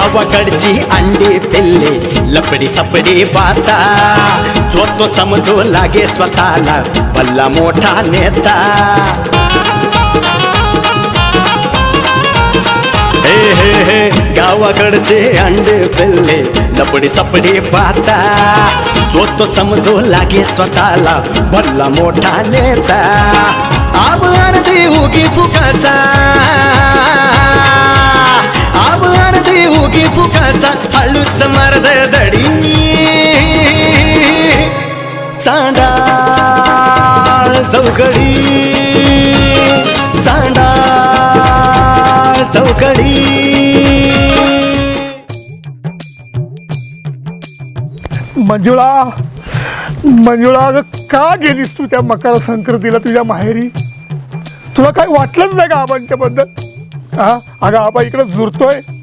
गावाकडची अंडी पिल्ले लपडी सपडी पाता जो तो समजू लागे स्वतःला पल्ला मोठा नेता. हे हे हे गावाकडचे अंडे पिल्ले लपडी सपडी पाता जो तो समजू लागे स्वतःला भल्ला मोठा नेता. आब देऊ उगी फुकाचा. अर्धी फुकाचा हळूच मर्द दडी. चांडाळ चौकडी. चांडाळ चौकडी. मंजुळा मंजुळा अगं का गेलीस तू त्या मकर संक्रांतीला तुझ्या माहेरी? तुला काय वाटलंच नाही का आबांच्या बद्दल? हा? अगं आबा इकडं झुरतोय.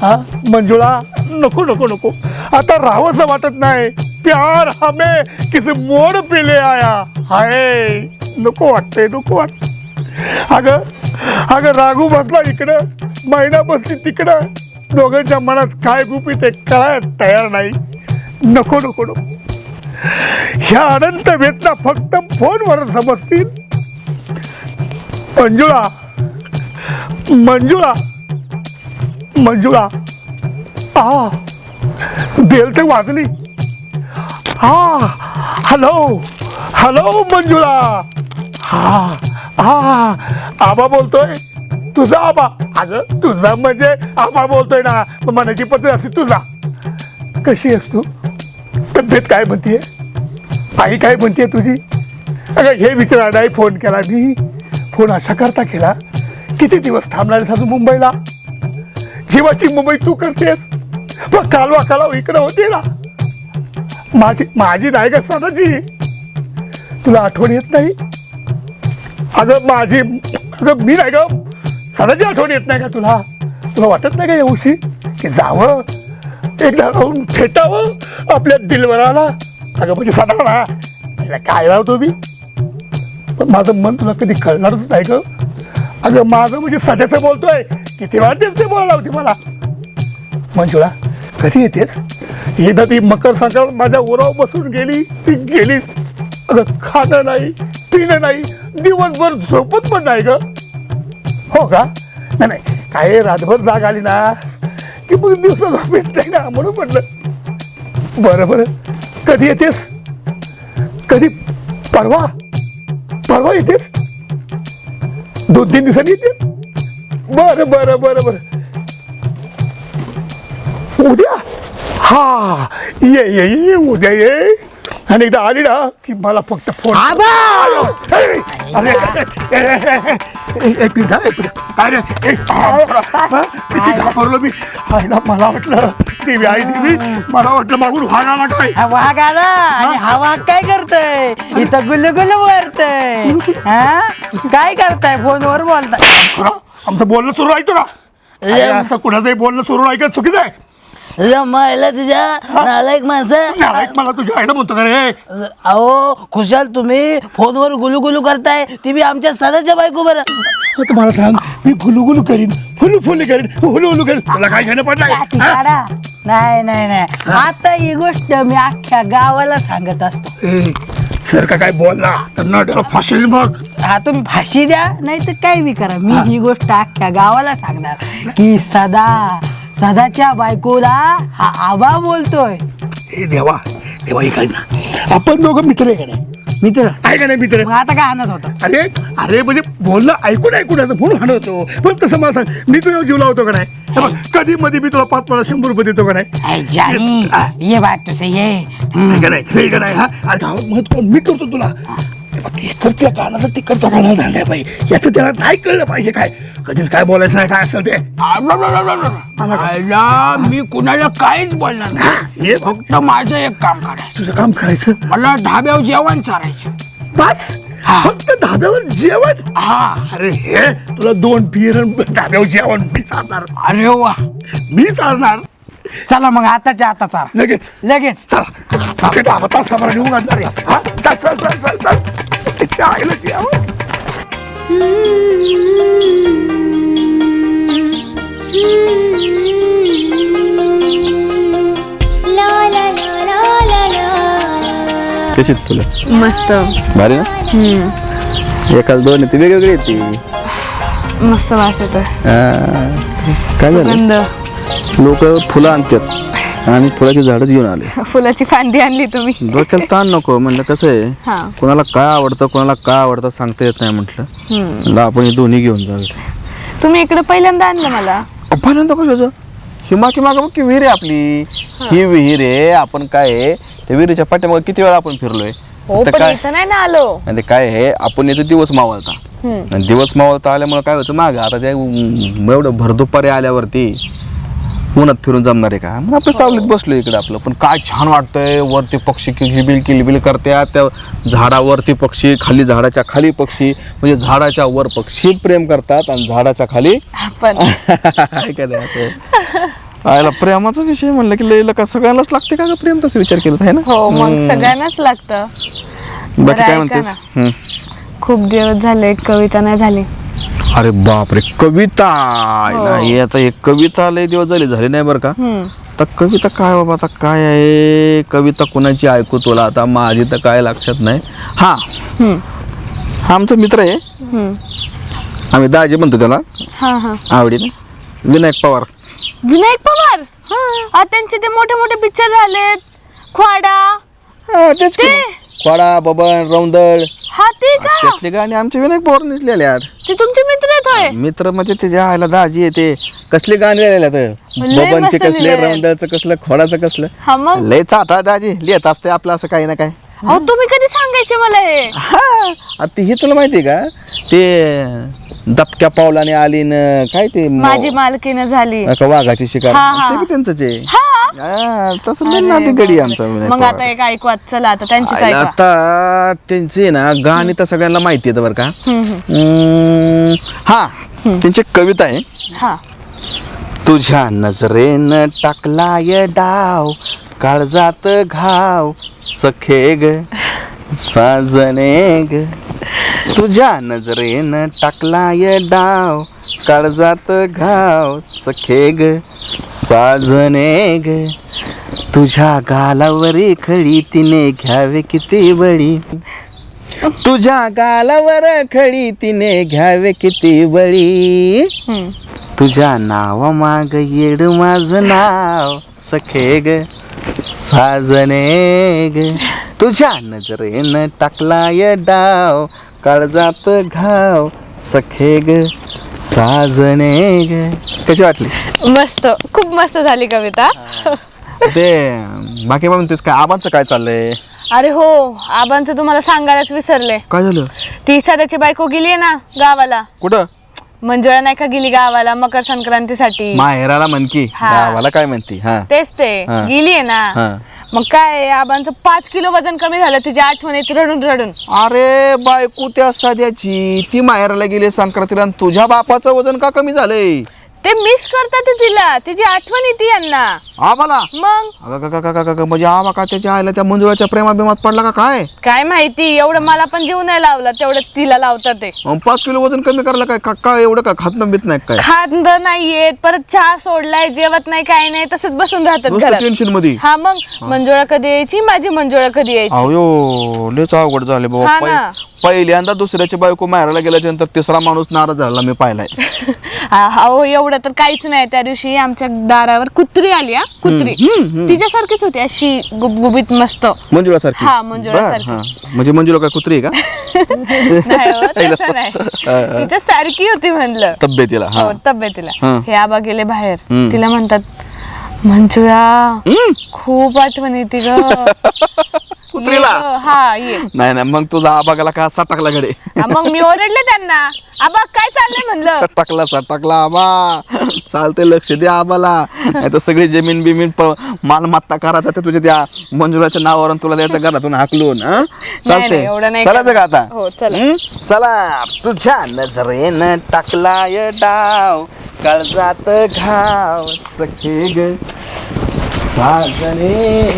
हा? मंजुळा नको नको नको. आता राहावंसं वाटत नाही. प्यार हमे किसी मोड पिले आया. हाय. नको वाटते नको वाट अगं अगं राघू बसला इकडं महिना बसली तिकडं. दोघांच्या मनात काय गुपी ते कळायला तयार नाही. नको नको नको. ह्या अनंत वेदना फक्त फोनवर समजतील. मंजुळा मंजुळा. मंजुळा. आ बेल तर वाजली. हा हॅलो हॅलो मंजुळा. हा हा आबा बोलतोय तुझा आबा. अगं तुझा म्हणजे आबा बोलतोय ना. मनाची पद्धत असते तुझा. कशी आहेस तू? तब्येत काय म्हणतीये? आई काय म्हणतीये तुझी? अगं हे विचारा नाही फोन केला मी. फोन अशा करता केला. किती दिवस थांबणार साधू अजून मुंबईला? जीवाची मुंबई तू करतेस. पण कालवा कालाव इकडं होते ना. माझी माझी नाही का सदाजी तुला आठवण येत नाही? अगं माझी अगं मी नाही ग. सदाजी आठवण येत नाही का तुला? तुला वाटत नाही का येऊशी की जावं एकदा राहून फेटावं आपल्या दिलवराला? अगं म्हणजे सदा ना काय लावतो मी? पण माझं मन तुला कधी कळणारच नाही ग. अगं माझं म्हणजे सध्याचं बोलतोय. किती वेळा ते बोलायला होती मला मंजुळा कधी येतेस? एकदा ती मकर संक्रांत माझ्या उराव बसून गेली ती गेली. अगं खाणं नाही पिणं नाही दिवसभर झोपत पण नाही ग. हो का? नाही नाही काय रातभर जाग आली ना की मग दिवस झोपेत नाही ना म्हणून म्हटलं. बरं बरं. कधी येतेस? कधी परवा? परवा येतेस? दोन तीन दिवसांनी येतेस? बरं बरं बरं बरं उद्या हा ये ये ये उद्या ये आणि एकदा आली ना की मला फक्त फोन आबा! अरे अरे, ए, ए, ए, ए, एक मिनिट हा, एक मिनिट अरे एक हा, किती घाबरलो मी आईला मला वाटलं देवी आई देवी मला वाटलं मागून वाघ आला काय हा वाघ आला आणि हा वाघ काय करतोय इथं गुल्लू वरतय हा काय करताय फोनवर बोलताय खरं आमचं बोलणं सुरू ऐकतो ना अरे, असं कुणाचंही बोलणं सुरू ऐकत चुकीचं आहे? महिला तुझ्या नालायक माणसं. मला तुझ्या म्हणतो का रे? अहो खुशाल तुम्ही फोनवर गुलू गुलू करताय. ती बी आमच्या सदाच्या बायको बरं. आता मला सांग मी फुलू गुलू करीन फुलू फुलू करीन हुलू हुलू करीन. तुला काय घेणं पडलंय? हा? काढा. नाही नाही नाही. आता ही गोष्ट मी अख्ख्या गावाला सांगत असतो. ए, सर का काय बोलला तर नटाला फाशील मग. हा तुम्ही फाशी द्या नाही तर काय बी करा. मी ही गोष्ट अख्ख्या गावाला सांगणार. की सदा सदाच्या बायकोला हा आबा बोलतोय. ए देवा देवा हे काय ना. आपण दोघं मित्र आहे का नाही? मित्र. आहे का नाही मित्र? मग आता काय आणत होता? अरे अरे म्हणजे बोलणं ऐकून ऐकून असं म्हणून म्हणतो पण तसं मला सांग मी तुझ्या जीव लावतो का नाही? हे बघ, कधी मध्ये मी तुला पाच मला शंभर रुपये देतो का नाही? ऐ जानी ये बात तुझे ये. हे का नाही? हे का नाही? हा? अरे महत्त्व मी करतो तुला. बघ, इकडच्या कानाचं तिकडच्या कानाला झालंय पाहिजे याचं त्याला नाही कळलं पाहिजे काय. कधीच काय बोलायचं नाही काय असेल ते. आयला मी कुणाला काहीच बोलणार नाही. हे फक्त माझं एक काम करायचं. तुझं काम करायचं? मला ढाब्यावर जेवण चारायचं. हा. फक्त धाब्यावर जेवण? हा. अरे हे तुला दोन बियर आणि धाब्यावर जेवण मी चालणार अरे वा. मी चालणार चला मग आताच्या आता चारा. लगेच. लगेच. धाबा निघून आहे. हा चल चल चल चल चल. कशी तुला? मस्त. भारी ना? हम्म. एकाच दोन ती वेगवेगळी आहे मस्त वास येतो हा. काय झालं? लोक फुलं आणतात. आणि फुलाची झाडच घेऊन आले. फुलाची फांदी आणली तुम्ही. डोक्याला ताण नको. म्हणलं कसं आहे हा. कोणाला काय आवडतं कोणाला काय आवडतं सांगता येत नाही म्हटलं. हम्म. म्हणलं आपण हे दोन्ही घेऊन जाऊ तुम्ही इकडे पहिल्यांदा आणलं मला. पहिल्यांदा कशाचं हिमाची मागं बघ की विहीर आहे आपली. ही. विहीर आहे आपण काय आहे त्या विहिरीच्या पाठीमागे किती वेळा आपण फिरलोय. हो पण काय? इथं नाही ना आलो. आणि ते काय आहे आपण येतो दिवस मावळता. हम्म. आणि दिवस मावळता आल्यामुळे काय व्हायचं माग? आता त्या उम, एवढं भरदुपारी आल्यावरती उन्हात फिरून जमणार आहे का? मग आपण सावलीत बसलो इकडे आपलं. पण काय छान वाटतंय वरती पक्षी किलबिल किलबिल करतात त्या झाडावरती पक्षी खाली झाडाच्या खाली पक्षी म्हणजे झाडाच्या वर पक्षी प्रेम करतात आणि झाडाच्या खाली. आयला प्रेमाचा विषय म्हणलं की लईला का सगळ्यांनाच लागते का प्रेम? तसं विचार केला आहे ना? हो मग सगळ्यांनाच लागतं. बाकी काय म्हणतेस. खूप दिवस झाले कविता नाही झाली. अरे बापरे कविता. आयला, हे आता एक कविता लय दिवस झाले झाले नाही बरं का. तर कविता काय बाबा आता काय आहे? कविता कुणाची ऐकू तुला? आता माझी तर काय लक्षात नाही. हा. हा आमचा मित्र आहे. आम्ही दाजी म्हणतो त्याला. हा हा. आवडीने. विनायक पवार. विनायक पवार? हा. त्यांचे ते मोठे मोठे पिक्चर झालेत. ख्वाडा. हा, तेच की. ते? खोडा बबन रौंदळ. हा ते का? त्यातले गाणे आमचे विनायक पवार निघलेले यार ते तुमचे मित्र आहेत होय? मित्र म्हणजे त्याच्या आयला दाजी येते कसले गाणे लिहिलेले आहेत? लय बबनचे मस्त कसले. रौंदळचं कसलं खोडाचं कसलं. हा मग? लय चाटा दाजी. लिहित असते आपलं असं काही ना काय अहो तुम्ही कधी सांगायचे मला हे? हा आता ते हे तुला माहिती आहे का? ते दबक्या पावलाने आली न काय ते म- माझी मालकीनं झाली. का वाघाची शिकार? हा, हा. ते बी त्यांचंच आहे. हा. हा, तसं लय नाती गडी आमचा विनायक मग पवार. आता एक ऐकवात चला आता त्यांचीच आयला ऐकवा आता त्यांचे ना गाणी तर सगळ्यांना माहिती येतं बरं का. हम्म, हम्म. हम्म, हा त्यांची एक कविता आहे. हा. तुझ्या नजरेनं टाकलाय डाव काळजात घाव सखे ग साजने ग. तुझ्या नजरेनं टाकलाय डाव काळजात घाव सखे ग. साजने ग. तुझ्या गालावरी खडी तिने घ्यावे किती बळी. तुझ्या गालावर खडी तिने घ्यावे किती बळी. तुझ्या नावा माग येड माझं नाव सखे ग. साजने ग. तुझ्या नजरेनं टाकलाय डाव काळजात घाव सखे ग साजने ग. कशी वाटली? मस्त खूप मस्त झाली कविता. ते बाकी मग म्हणतेस काय आबांचं काय चाललंय? अरे हो आबांचं तुम्हाला सांगायलाच विसरले. काय झालं? ती सदाची बायको गेली ना गावाला. कुठं? मंजुळा नाही का गेली गावाला मकर संक्रांतीसाठी? माहेराला म्हणकी हा. गावाला काय म्हणती? हा. तेच ते. हा. गेली आहे हा. मग काय आबांचं पाच किलो वजन कमी झालं तिच्या आठवणीत रडून रडून. अरे बायको त्या साध्याची ती माहेरला गेली संक्रांतीला आणि तुझ्या बापाचं वजन का कमी झालंय? ते मिस करतात तिला. तिची आठवण येते यांना. आम्हाला मग? अगं, म्हणजे आबा का त्याच्या आईला त्या मंजुळाच्या प्रेमाबिमात पडला का काय? काय माहिती एवढं मला पण जीव नाही लावला तेवढं तिला लावतात ते. मग पाच किलो वजन कमी करायला काय का एवढं का खात बीत नाही काय? खांद नाही येत परत चहा सोडलाय जेवत नाही काय नाही तसंच बसून राहतात नुसतं घरात. टेन्शनमध्ये. हा मग? मंजुळा कधी यायची? माझी मंजुळा कधी यायची? अयो अवघड झाले बाबा. हा पहि- ना. पहिल्यांदा दुसऱ्याची बायको माहेराला गेल्याच्यानंतर तिसरा माणूस नाराज झाला मी पाहिलाय. हा, हो एवढं तर काहीच नाही. त्या दिवशी आमच्या दारावर कुत्री आली हा. कुत्री. तिच्यासारखीच होती अशी गुबगुबीत मस्त. मंजुळा सारखी हा, मंजुळासारखी. म्हणजे मंजुळा काय कुत्री आहे का? नाही हो, तसं नाही. तिच्या सारखी होती म्हणलं. तब्येतीला हा. हो तब्येतीला. हा. हे आबा गेले बाहेर. हम्म. तिला म्हणतात मंजुळा खूप आठवण येते ग. ये कुत्रीला? हा ये. नाही नाही मग तुझा आबागाला का सटकला घडे हा, मग मी ओरडले त्यांना. आबा काय चाललंय म्हणलं? सटकला सटकला आबा. चालते लक्ष दे आबाला. नाही तर सगळी जमीन बिमीन प- मालमत्ता करायचा ते तुझ्या त्या मंजुळाच्या नावावरून तुला द्यायचं घरातून हाकलून हं? चालते एवढं नाही चालायचं का आता. हो, चला. हं? चला तुझ्या नजरेनं टाकलाय डाव. काळजात घाव सखे ग. साजने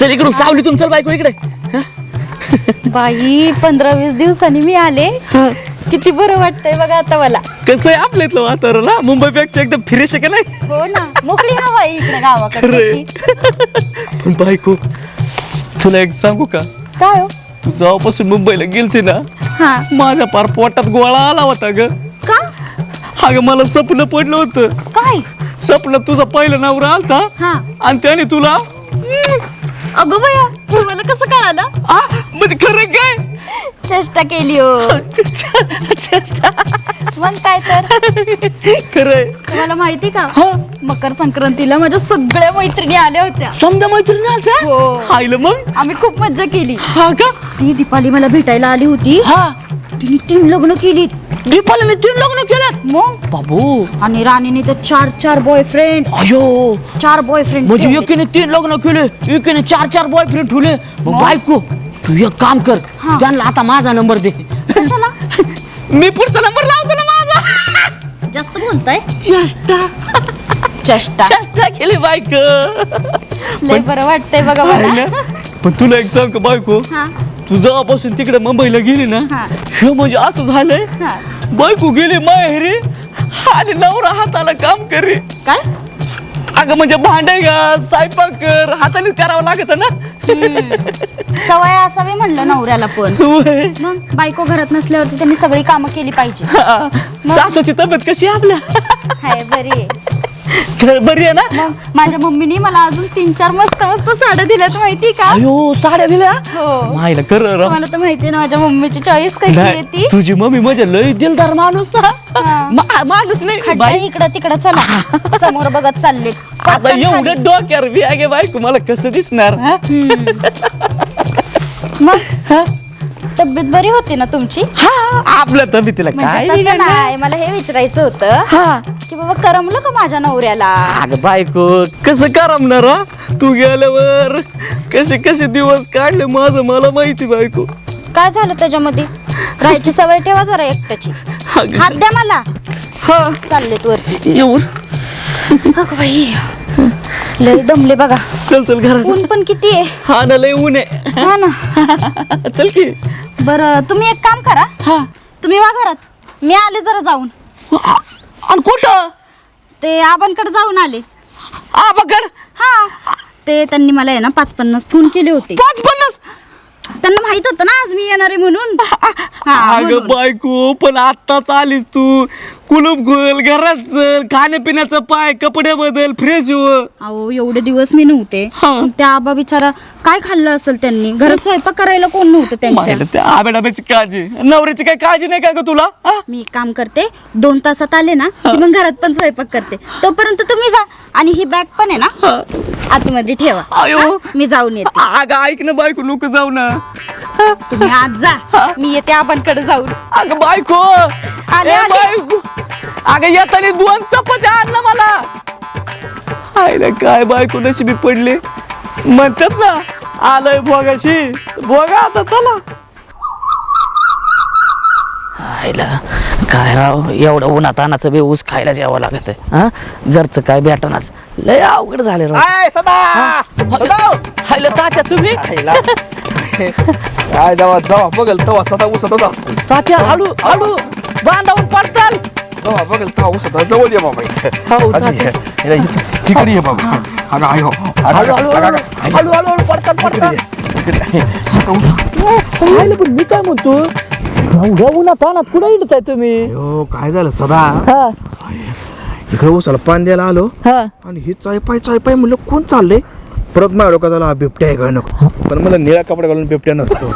चल इकडून सावलीतून चल बायको इकडे. बाई पंधरा वीस दिवसांनी मी आले. किती बरं वाटतंय बघा आता मला. कसं आहे आपल्या इथलं वातावरण हा? मुंबईपेक्षा एकदम फिरेश आहे का नाही? हो ना. मोकळी हवा आहे इकडे गावाकडे. पण बायको तुला एक सांगू का? काय हो? तू जेव्हापासून मुंबईला गेलते ना हा. माझ्या पार पोटात गोळा आला होता ग. अगं मला स्वप्न पडलं होतं. काय? स्वप्न तुझा पहिलं नवरा आलता. हा. आणि त्याने तुला अगं बया तुम्हाला कसं कळालं? आ, म्हणजे खरं काय? चेष्टा केली हो. मग काय तर. खरंय तुम्हाला माहिती का? मकर संक्रांतीला माझ्या सगळ्या मैत्रिणी आल्या होत्या. समजा मैत्रिणी हो. आईलं मग? आम्ही खूप मज्जा केली. हा का? ती दीपाली मला भेटायला आली होती. हा. तिने तीन लग्न केली दीपाला तीन लग्न केलं. मग? बाबू. आणि राणीने तर चार चार बॉयफ्रेंड अयो. चार बॉयफ्रेंड म्हणजे एकीने तीन लग्न केले एकीने चार चार बॉयफ्रेंड ठेवले. मग? बायको तू एक काम कर. हा. त्यांना आता माझा नंबर दे. कशाला? मी पुढचा नंबर लावतो ना माझा. जास्त बोलताय? चेष्टा. चष्टा. चेष्टा केली बायको. लय बरं वाटतंय बघा मला. पण तुला एक सांग का बायको. हा. तू जेव्हापासून तिकडे मुंबईला गेली ना हा. हे म्हणजे असं झालंय? हा. बायको गेली माहेरी आणि नवरा हाताला काम करे. काय? अगं म्हणजे भांडे घास स्वयंपाक कर हाताने करावं लागत ना. सवय असावी म्हणलं नवऱ्याला पण. होय. मग बायको घरात नसल्यावरती त्यांनी सगळी कामं केली पाहिजे. हा. सासूची तब्येत कशी आहे आपल्या? हाय बरी आहे. बरी आहे ना? माझ्या मम्मीनी मला अजून तीन चार मस्त मस्त साड्या दिल्यात माहिती का? अयो साड्या दिल्या? हो. माहिला कर तुम्हाला तर माहिती आहे ना माझ्या मम्मीची चॉईस कशी आहे ती. तुझी मम्मी म्हणजे लय दिलदार माणूस. हा. मा- माणूस नाही. खड्डा बाई. इकडं तिकडं चला. समोर बघत चालले. आता एवढं डोक्यावर बियागे बायको मला कसं दिसणार? हा? मग? तब्येत बरी होती ना तुमची? हा आपल्या तब्येतीला म्हणजे काय तसं बिघडलं? नाही मला हे विचारायचं होतं हा. की बाबा करमलं का माझ्या नवऱ्याला? अगं बायको कसं करमणार हा? तू गेल्यावर कसे कसे दिवस काढले माझं मला माहिती बायको. काय झालं त्याच्यामध्ये? राहायची सवय ठेवा जरा एकट्याची. अगं, हात द्या मला. हा. चाललेत वरती. येऊन. अगं बाई. लय दमले बघा. चल चल घरात. ऊन पण किती आहे? हा ना लय ऊन आहे. हा ना. चल की. बरं तुम्ही एक काम करा. तुम्ही वा घरात. मी आले जरा जाऊन. आणि कुठं? ते आबांकडे जाऊन आले. आ बघड हा. ते त्यांनी मला आहे ना पाच पन्नास फोन केले होते. पाच पन्नास त्यांना माहीत होतं ना आज मी येणार आहे म्हणून. हा, अगं म्हणून. बायको पण आत्ताच आलीस तू. कुलूप घोल घरात चल खाण्यापिण्याचं पाय कपडे बदल फ्रेश हो. अहो एवढे दिवस मी नव्हते. हा. मग त्या आबा बिचारा काय खाल्लं असेल त्यांनी? घरात स्वयंपाक करायला कोण नव्हतं त्यांच्या? माहिलं त्या आब्याडाब्याची काळजी. नवऱ्याची काही काळजी नाही का ग तुला? हा? मी एक काम करते दोन तासात आले ना की मग घरात पण स्वयंपाक करते. तोपर्यंत तुम्ही जा. आणि ही बॅग पण आहे ना? आतमध्ये ठेवा. आयो. मी जाऊन येते. अगं ऐक ना बायको लोक जाऊ ना. तुम्ही आज जा. मी येते आबांकडे जाऊन. अगं बायको. आले, ए, आले. बायको. अगं येताना दोन चपात्या आण ना मला. आईला काय बायको नशिबी पडले. म्हणतात ना आलंय भोगाशी. भोगा आता चला. आईला काय राव एवढं उन्हात अनाचं बे ऊस खायला जेवावं लागत हा? घरचं काय भेटनाच. लय अवघड झाले राव. हायला तात्या तुम्ही? काय जेव्हा जेव्हा बघल तेव्हा सदा उसतच असतो. तात्या हळू हळू बांधावून पडताल. जेव्हा बघल तेव्हा उसत जवळ ये बाबा. हो ये. तिकडे ये बाबा. अगं आय हो अगं, हळू अगं, हळू अगं, हळू अगं. हळू हळू हळू पडतात पडतात हायला पण मी काय म्हणतो? एवढ्या उन्हात अनात कुठे हिंडताय तुम्ही? अयो, काय झालं सदा? हा. इकडे उसाला पान द्यायला आलो. हा. आणि ही चायपाय चायपाय म्हणलं कोण चाललंय? परत माझ्या डोक्यात आला बिबट्या आहे नको? पण मला निळा कपडा घालून बिबट्या नसतो.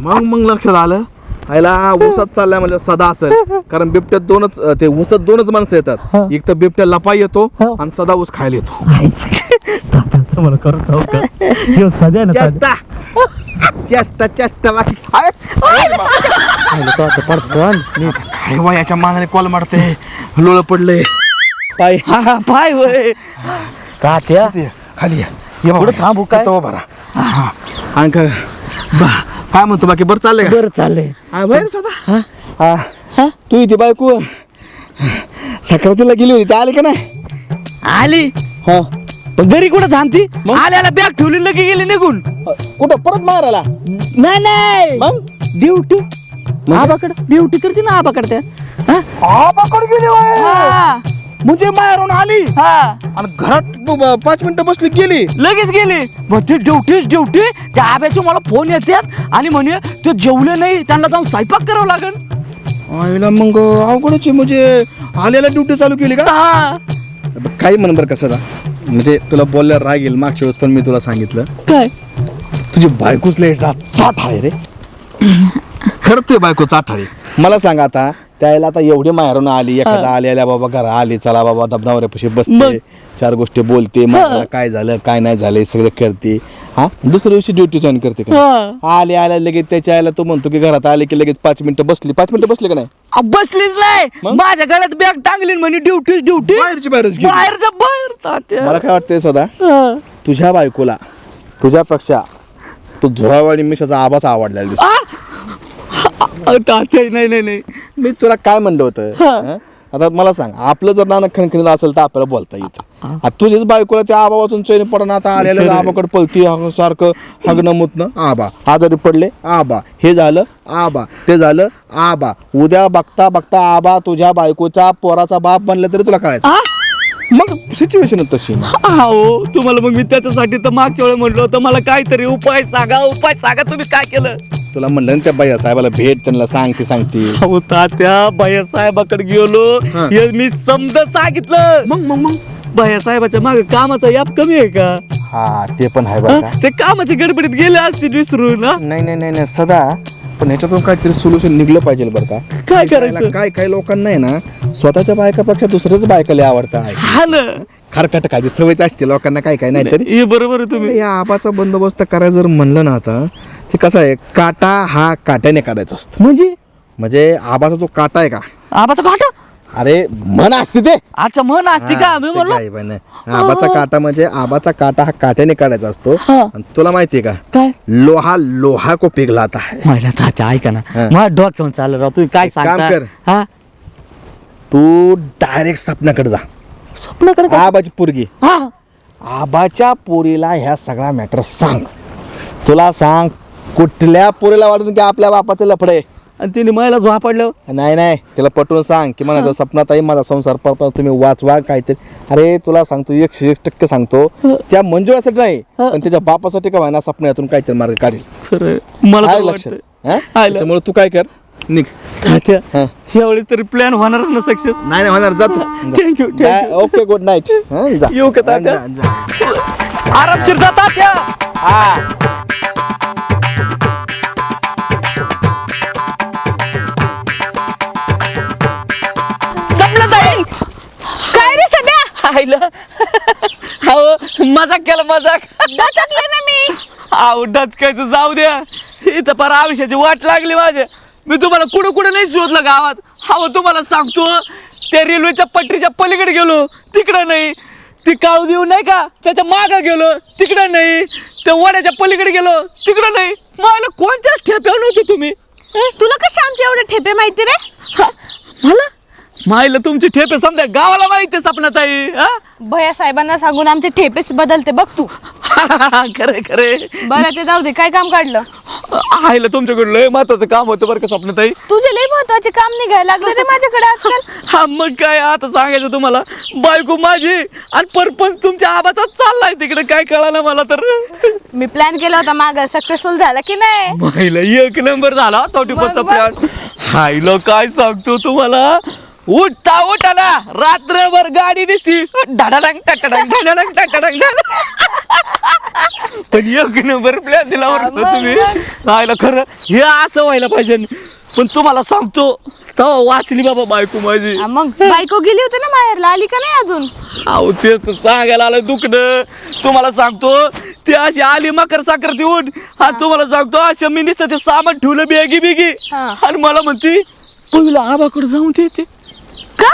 मग मग लक्षात आलं. आयला ऊसात चाललाय म्हणलं सदा असेल. कारण बिबट्यात दोनच ते ऊसात दोनच माणसं येतात. एक तर बिबट्या लपाई येतो आणि सदा ऊस खायला येतो. मला करू जाऊ का? ह्यो सध्या ना चेष्टा चेष्टा बाकी काय काय वय याच्या मानाने कॉल मारते. लोळ पडले. पाय. हा पाय वय. तात्या ते, खाली या. ये. पुढं थांबू काय? उभा राहा. हा. काय बा- काय म्हणतो बाकी बरं चाललंय का? बरं चाललंय. हा बाहेर सदा हा? तू इथे बायको. सक्रातीला गेली होती ती आली का नाही? आली. हा. घरी कुठं थांबती? आल्याला बॅग ठेवली लगे गेली निघून. कुठं? परत मारायला? नाही नाही. मग? ड्युटी आबाकडे? ड्युटी करते ना आबाकडे त्या? आबाकडे गेली होय. हा. म्हणजे माहेरून आली. हा. आणि घरात ब- ब- पाच मिनिटं बसली गेली. लगेच गेली. ते ड्युटीच ड्युटी त्या आब्याचे मला फोन येतात आणि म्हणे ते जेवले नाही त्यांना जाऊन स्वयंपाक करावं लागेल आईला मग अवघडच आहे म्हणजे आलेला ड्युटी चालू केली का? हा. काही म्हण बरं कसं म्हणजे तुला बोलल्यावर राग येईल. मागच्या वेळेस पण मी तुला सांगितलं. काय? तुझी बायकोच लय चाट आहे रे. खरंच आहे बायको चाठाळी. मला सांग आता त्याला आता एवढी माहेरून आली एखादा आली आल्या बाबा घरा आली चला बाबा दबनावऱ्यापाशी बसते चार गोष्टी बोलते मला काय झालं काय नाही झालं सगळं करते. हा? दुसऱ्या दिवशी ड्युटी जॉईन करते का? आले आल्या लगेच त्याच्या आयला तो म्हणतो की घरात आले की लगेच पाच मिनिटं बसली. पाच मिनिटं बसली का नाही? अ, बसलीच नाही. माझ्या गळ्यात बॅग टांगली म्हणे ड्युटी बाहेरची बाहेरच गेली. बाहेरच्या बाहेर तात्या मला काय वाटतंय सदा? हा. तुझ्या बायकोला तुझ्यापेक्षा तो झुरावाडी मिशाचा आवाज आवडलेला दिसतो. तात्या नाही नाही नाही. मी तुला काय म्हणलं होतं? हं? आता मला सांग आपलं जर नाना खणखणीत असेल तर आपल्याला बोलता येतं. आता तुझ्याच बायकोला त्या आबा वाचून चैन पडणं आता आलेलं आबाकडे पळती सारखं हगणं मुतणं. आबा आजारी पडले आबा. हे झालं आबा. ते झालं आबा. उद्या बघता बघता आबा तुझ्या बायकोचा पोराचा बाप बनला तरी तुला काय मग सिच्युएशन तशी ना. हो तुम्हाला मग मी त्याच्यासाठी तर मागच्या वेळेला म्हणलं होतं मला काहीतरी उपाय सांगा उपाय सांगा तुम्ही काय केलं तुला म्हणलं ना त्या बाई साहेबाला भेट त्यांना सांग ते सांगते अहो तात्या भैया साहेबाकडे गेलो हा. हे मी समज सांगितलं मग मग मग भैया साहेबाच्या मागे कामाचा याप कमी आहे का हा ते पण आहे बरं हा? ते कामाच्या गडबडीत गेले असतील विसरून हा? नाही नाही नाही नाही सदा पण ह्याच्यातून काहीतरी सोल्युशन निघलं पाहिजे बरं का? काय करायचं? काय काय लोकांना आहे ना स्वतःच्या बायकापेक्षा दुसऱ्याच बायकाला आवडतं आहे. हा ना. खरकट खायची सवयच असते लोकांना काय काय नाही तरी. हे बरोबर आहे तुम्ही. या आबाचा बंदोबस्त करायला जर म्हणलं ना आता ते कसं आहे काटा हा काट्याने काढायचा असतो. म्हणजे? म्हणजे आबाचा जो काटा आहे का? आबाचा काटा? अरे मन असते ते. अच्छा म्हण असती का? मी ते म्हणलो काय पण नाही. आबाचा काटा म्हणजे आबाचा काटा हा काट्याने काढायचा असतो. हा. आणि तुला माहितीये का? काय? लोहा लोहा को पिघलाता है माझ्या तात्या ऐका ना. हा. मला डोक्यावर चाललं राव. तुम्ही काय एक काम सांगता? कर. हा? तू डायरेक्ट सपनाकडे जा. स्वप्नाकडे काय? आबाची पोरगी. हा. आबाच्या पोरीला ह्या सगळा मॅटर सांग. तुला सांग कुठल्या पोरीला वाटून की आपल्या बापाचं लफडे आणि तिने मला झोपाडलं. नाही नाही तिला पटवून सांग की मला सपनात आहे माझा संसार परत तुम्ही वाचवा काहीतरी. अरे तुला सांगतो एकशे एक टक्के सांगतो. त्या मंजुळासाठी नाही पण त्याच्या बापासाठी का व्हायना सपनातून काहीतरी मार्ग काढेल. खरं मला तर लक्षात. हा? आलं. त्याच्यामुळे तू काय कर? निघ. तात्या हा. यावेळेस तरी प्लॅन होणारच ना सक्सेस नाही नाही होणार. जा तू. Thank you, thank you. Okay good night येऊ का तात्या? आरामशीर जा तात्या. संपलं आईला अहो मजाक केला मजाक. डचकले ना मी. अहो डचकायचं जाऊ द्या. इथं पर आयुष्याची वाट लागली माझ्या. मी तुम्हाला कुठं कुठं नाही शोधलं गावात. अहो तुम्हाला सांगतो त्या रेल्वेच्या पटरीच्या पलीकडे गेलो. तिकडं नाही. ती काळू देऊ नाही का? त्याच्या मागं गेलो. तिकडं नाही. त्या वड्याच्या पलीकडे गेलो. तिकडं नाही. मला कोणत्याच ठेप्यावर नव्हते तुम्ही? हं? तुला कसे आमचे एवढे ठेपे माहिती रे? हा? मला? माहिला तुमचे ठेपे समजा गावाला माहिती आहे सपनाताई भैया साहेबांना सांगून आमचे ठेपेच बदलते बघ तू. खरे खरे बरं ते जाऊ दे काय काम काढलं? आईला तुमच्याकडे लय महत्वाचं काम होतं बरं का स्वप्नताई तुझे लय महत्त्वाचे काम निघायला लागले रे माझ्याकडे आजकाल. हा मग काय आता सांगायचं तुम्हाला? बायको माझी आणि परपंच तुमच्या आबाचाच चाललाय तिकडे काय कळालं मला तर? मी प्लॅन केला होता माग सक्सेसफुल झाला की नाही? महिला एक नंबर झाला तोटीपचा. प्लॅन हायलो काय सांगतो तुम्हाला? उठता उठाला रात्रभर गाडी दिसती डाडाडंग टकडंग डाडाडंग टकडंग पण एक नंबर प्लॅन दिला का तुम्ही. हायला खरं हे असं व्हायला पाहिजे. पण तुम्हाला सांगतो तेव्हा वाचली बाबा बायको माझी. हा, मग बायको गेली होती ना माहेरला आली का नाही अजून? अहो तेच तर सांगायला आलं दुखणं. तुम्हाला सांगतो ते अशी आली मकर साखर देऊन हा तुम्हाला सांगतो अशा मी नुसतं ते सामान ठेवलं बेगी बेगी हा. आणि मला म्हणती पहिलं आबाकडे जाऊन देते. का?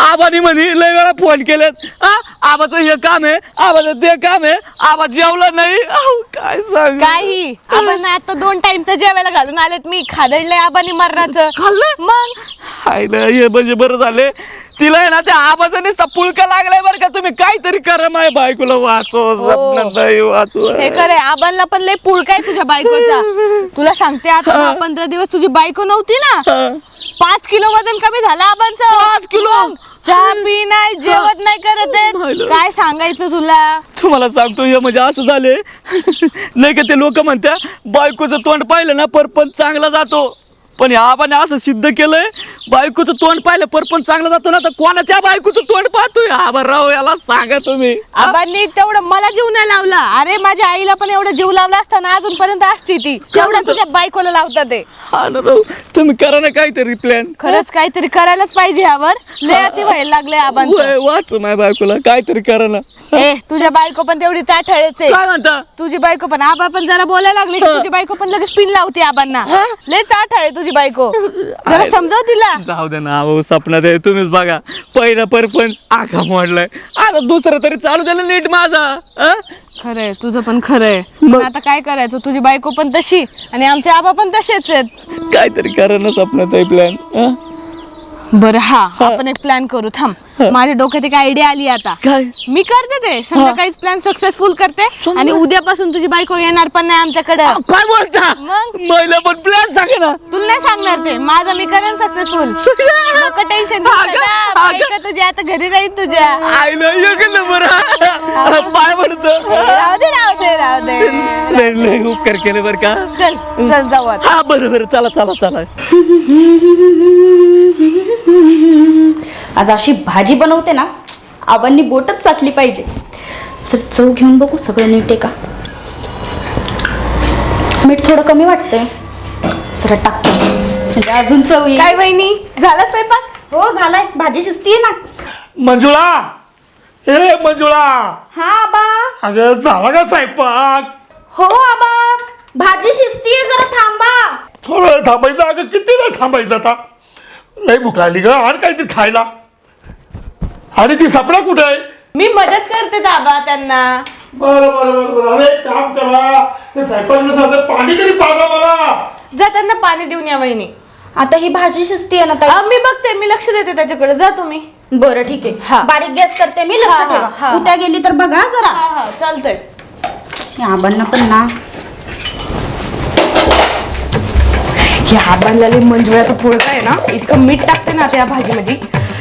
आबाने म्हणे लय वेळा फोन केलेत. हा आबाचं हे काम आहे आबाचं ते काम आहे आबा जेवला नाही. अहो, काय सांग? काही. आपण आता दोन टाइमचं जेवायला घालून आलेत मी. खादडले आबानी मरणाचं. खाल्लं? मग? हायला हे म्हणजे बरं झाले तिला आहे ना त्या नुसता पुळका लागलाय बरं का. तुम्ही काहीतरी करा माय बायकोला वाचो स्वप्नात नाही वाचो हे करे आबांना पण लय पुळकाय तुझ्या बायकोचा. तुला सांगते आता दहा पंधरा दिवस तुझी बायको नव्हती ना. पाच किलो वजन कमी झालं आबांचं. पाच किलो? चहा पी नाही जेवत नाही करत आहेत. काय सांगायचं तुला? तुम्हाला सांगतो हे म्हणजे असं झाले नाही का ते लोक म्हणत्या बायकोचं तोंड पाहिलं ना परपंच चांगला जातो. पण ह्या आबाने असं सिद्ध केलंय बायकोचं तोंड पाहिलं परपंच चांगला जातो ना तर कोणाच्या बायकोचं तोंड पाहतोय? आबा राव याला सांगा तुम्ही. आबांनी तेवढं मला जीव नाही लावला. अरे माझ्या आईला पण एवढं जीव लावला असताना अजूनपर्यंत असती ती. तेवढं तुझ्या बायकोला लावतात ते. हा ना राव तुम्ही करा ना काहीतरी प्लॅन खरंच काहीतरी करायलाच पाहिजे यावर. लय अति व्हायला लागले आबांचं. वाचू माझ्या बायकोला काहीतरी करा ना. ए तुझ्या बायको पण तेवढी ताठळेच आहे. काय म्हणता? तुझी बायको पण आबा पण जरा बोलायला लागली की तुझी बायको पण लगेच पिन लावते आबांना. लय ताठ आहे तुझी. बायको. जरा समजव तिला. जाऊ दे ना अहो सपनात आहे तुम्हीच बघा. पहिला परपंच आखा मोडलाय. आता दुसरं तरी चालू ना नीट माझा अं? खरंय तुझं पण खरंय. पण आता काय करायचं? तुझी बायको पण तशी आणि आमचे आबा पण तसेच आहेत. काहीतरी करा ना सपनात आहे प्लॅन बरं हा आपण एक प्लॅन करू थांब. माझ्या डोक्यात एक आयडिया आली आता. काय? मी करते ते. संध्याकाळीच प्लॅन सक्सेसफुल करते. आणि उद्यापासून तुझी बायको येणार पण नाही आमच्याकडे. काय बोलता? मग? महिला पण प्लॅन सांगा ना. तुला नाही सांगणार ते. माझं मी करेन सक्सेसफुल नको टेन्शन? तुझ्या आता घरी राहील तुझ्या. आईला एक नंबर पाय म्हणतो राहू दे राहू दे राहू दे. लय लय उपकार केले बर का. चल चल जाऊ आता. हा बरं बरं. चला चला चला. आज अशी भाजी बनवते ना आबांनी बोटच चाटली पाहिजे. जर चव घेऊन बघू सगळं नीट आहे का? मीठ थोडं कमी वाटतंय. जरा टाकतो. म्हणजे अजून चव येईल. काय वहिनी झाला स्वयंपाक? हो झालाय. भाजी शिजतीये ना. मंजुळा! ए मंजुळा! हा आबा. अगं झाला का स्वयंपाक? हो आबा. भाजी शिजतीये जरा थांबा. थोडं वेळ थांबायचं. अगं किती वेळ थांबायचं आता? लई भूक लागली ग. आणि काहीतरी खायला. आणि ती सपना कुठे आहे? मी मदत करते दाबा त्यांना. बरं बरं बरं बरं. अरे एक काम करा. ते स्वयंपाक सांगत पाणी तरी पाजा मला. जा त्यांना पाणी देऊन या वहिनी. आता ही भाजी शिजतीये ना ताई? अं, मी बघते मी लक्ष देते त्याच्याकडे. जा तुम्ही. बरं ठीक आहे. हा. बारीक गॅस करते मी लक्ष हा, हा, ठेवा. हा. उद्या गेली तर बघा जरा. हा हा चालतंय. या आबांना पण ना. ह्या आबांना मंजुळ्याचं पोळका आहे ना? इतकं मीठ टाकते ना त्या भाजीमध्ये.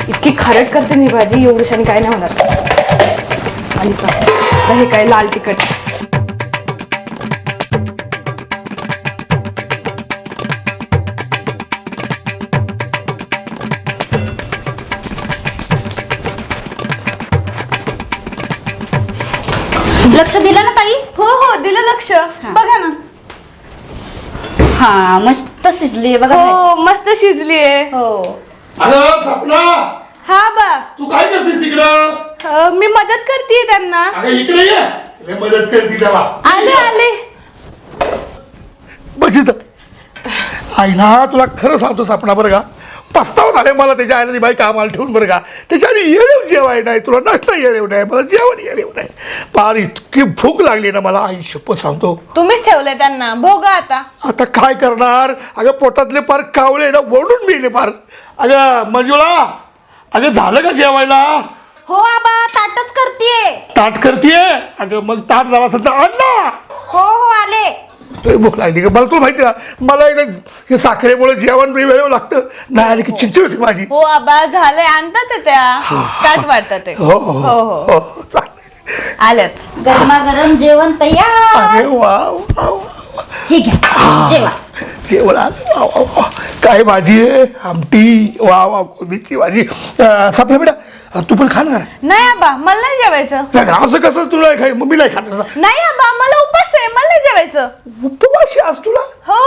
इतकी खारट करते मी भाजी एवढीशाने काय नाही होणार. आणि हे काय लाल तिखट. लक्ष दिलं ना ताई? हो हो दिलं लक्ष. बघा ना. हा मस्त शिजली बघा. हो मस्त शिजलीये. हो. अगं सपना! हा बा. तू काय करतेस इकडं? अं, मी मदत करते त्यांना. अगं इकडे ये. लय मदत करते तेव्हा. आले आले. बघित आईला तुला खरं सांगतो सपना बरं का? पस्तावा झाले मला त्याच्या आईला ती बाई कामाला ठेवून बरं का? त्याच्या आधी येऊ जेवाय नाही तुला नाश्ता येऊ नाही मला जेवण येऊ नाही. फार इतकी भूक लागली ना मला आई शपथ सांगतो. तुम्हीच ठेवलंय त्यांना. भोगा आता. आता काय करणार? अगं पोटातले पार कावळे ना ओढून मिळले पार अगं मंजुळा अगं झालं का जेवायला? हो आबा ताटच करतीये. ताट करतीये? अगं मग ताट झाला असेल तर आण ना. हो हो आले. लय भूक लागली का? मला तुला माहिती ना मला एकदा हे साखरेमुळे जेवण बी वेळेवर लागतं. नाही आली की चिडचिड होती माझी. हो आबा झालंय. आणतात ते त्या. ताट वाटतात ते. हो हो हो हो. चालेल. आल्यात. गरमागरम जेवण तयार. अरे वा वा वा. हे घ्या. जेवा. जेवण आलं. वा वा वा. काय भाजी आहे? आमटी. वा वा कोबीची भाजी. अं, सपना बेटा तू पण खाणार? नाही आबा मला नाही जेवायचं. नाही असं कसं तुला खाय मम्मी नाही खाणार. नाही आबा मला उपास आहे मला नाही जेवायचं. उपवाशी आज तुला? हो.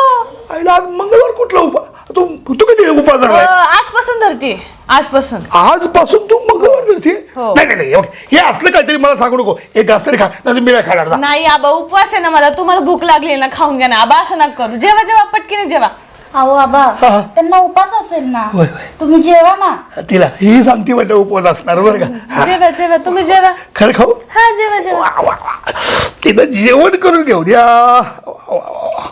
आईला आज मंगळवार कुठला उपा? तू तू कधी उपास अं, आजपासून धरते आजपासून. आजपासून तू मंगळवार धरते? हो. नाही नाही नाही एवढं- हे असलं काहीतरी मला सांगू नको. एक घास तरी खा नाही मी नाही खाणार. जा. नाही आबा उपवास आहे ना मला. तुम्हाला भूक लागली ना खाऊन घ्या ना. आबा असं नका करू. जेवा जेवा पटकीने जेवा. अहो आबा हा. त्यांना उपास असेल ना. होय, होय. तुम्ही जेवा ना. तिला ही सांगते म्हणलं उपवास असणार बरं का. जेवा जेवा तुम्ही जेवा. खरं खाऊ? हा जेवा जेवा. वा, वा, वा. तिथं जेवण करून घेऊ द्या. वा, वा, वा.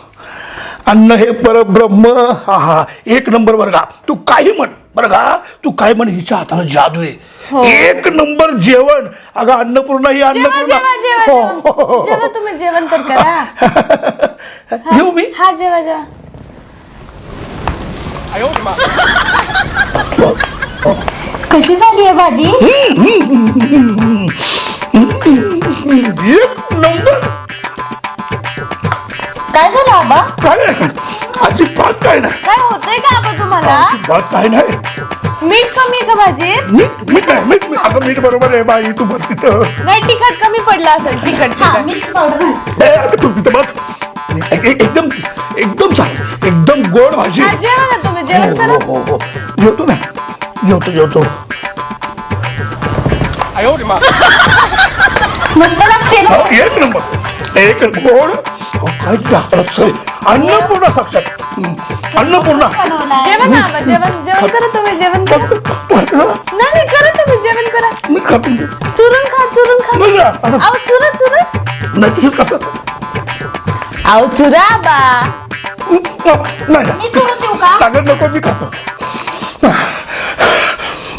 अन्न हे परब्रह्म. हा हा. एक नंबर बरं का. तू काही म्हण. बरं का? तू काय म्हण हिच्या हाताला जादू आहे. एक नंबर जेवण. अगं अन्नपूर्णा ही अन्नपूर्णा. हो, हो, हो, हो. तुम्ही जेवण तर करा. येऊ मी. हा जेव्हा जेव्हा कशी झाली आहे भाजी? एक नंबर. काय झालं आबा? काय नाही अजिबात काय नाही. काय होतंय का आपण तुम्हाला? अजिबात काय नाही. मीठ कमी आहे का भाजीत मीठ मीठ नाही मीठ मीठ. अगं मीठ बरोबर आहे बाई. तू बस तिथं. नाही तिखट कमी पडलं असेल तिखट हा तिखट. मिक्स पावडर ए, अगं तू तिथं बस. एक- एक- एकदम एकदम चांगली एकदम गोड भाजी. हा, जेवा ना तुम्ही जेवण हो हो हो जेवतो ना. जेवतो जेवतो. मस्त लागते ना? हो, एक नंबर. एक गोड. काय. अन्नपूर्णा साक्षात. हं, अन्नपूर्णा. जेवण ना आबा, जेवण जेवण करा तुम्ही जेवण करा. तू हात जरा, नाही नाही करा तुम्ही जेवण करा. मी खातो. चुरून खा चुरून खा. नाही ना, आता- अहो चुरा चुरा. नाही तुझं खातो. अहो चुरा बा नाही. मी चुरून देऊ का? लागत नको मी खातो.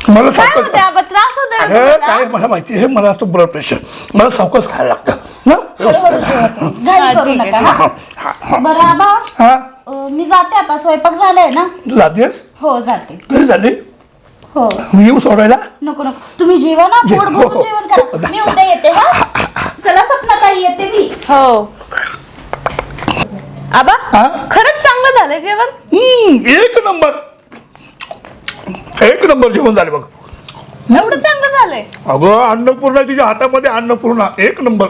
मला काय सावकाश होते आबा त्रास होतोय तुम्हाला? काय मला माहिती आहे मला असतो ब्लड प्रेशर मला सावकाश खायला लागतं. ना? व्यवस्थित. घाई करू नका हा? हा, हा. बरं आबा हा? अं, मी जाते आता. स्वयंपाक झालाय ना? तू जातेस? हो जाते. घरी झाली? हो. मी येऊ सोडायला? नको नको. तुम्ही जेवा ना पोट हो, भरून हो. जेवण करा. मी उद्या येते हा? चला सपना ताई येते मी. हो. आबा हा? खरंच चांगलं झालंय जेवण हम्म, एक नंबर एक नंबर जेवण झाले बघ एवढं चांगलं झालंय अगं अन्नपूर्णा तिच्या हातामध्ये अन्नपूर्णा एक नंबर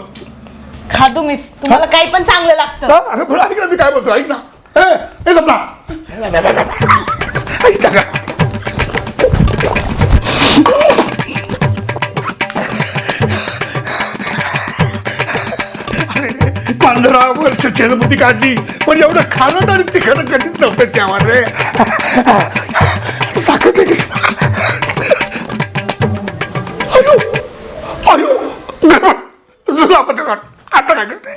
खा तुम्ही तुम्हाला काही पण चांगलं लागतं हा, अगं ऐक ना मी काय बोलतो ऐक ना ए, ए सपना ऐक ना. पंधरा वर्ष जन्मती काढली. पण एवढं खाणं आणि तिखट कधीच नव्हतं जेवण रे. आता काय करते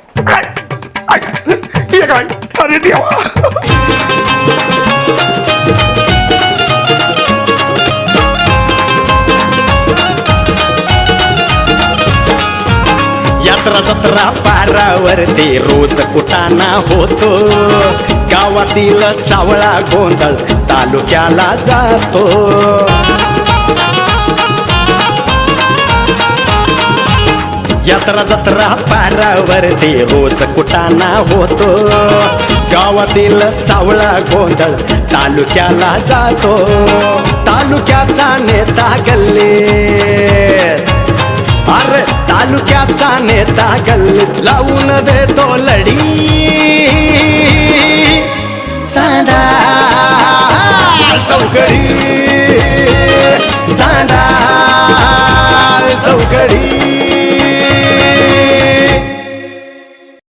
काय? अरे देवा. जत्रा जत्रा पारावरती रोज कुटाणा होतो. गावातील सावळा गोंधळ तालुक्याला जातो. यात्रा जत्रा पारावरती रोज कुटाणा होतो. गावातील सावळा गोंधळ तालुक्याला जातो. तालुक्याचा नेता गल्ले. अरे तालुक्याचा नेता गल्ली लावून देतो लढी. झाडा चौकडी. झाडा चौकडी.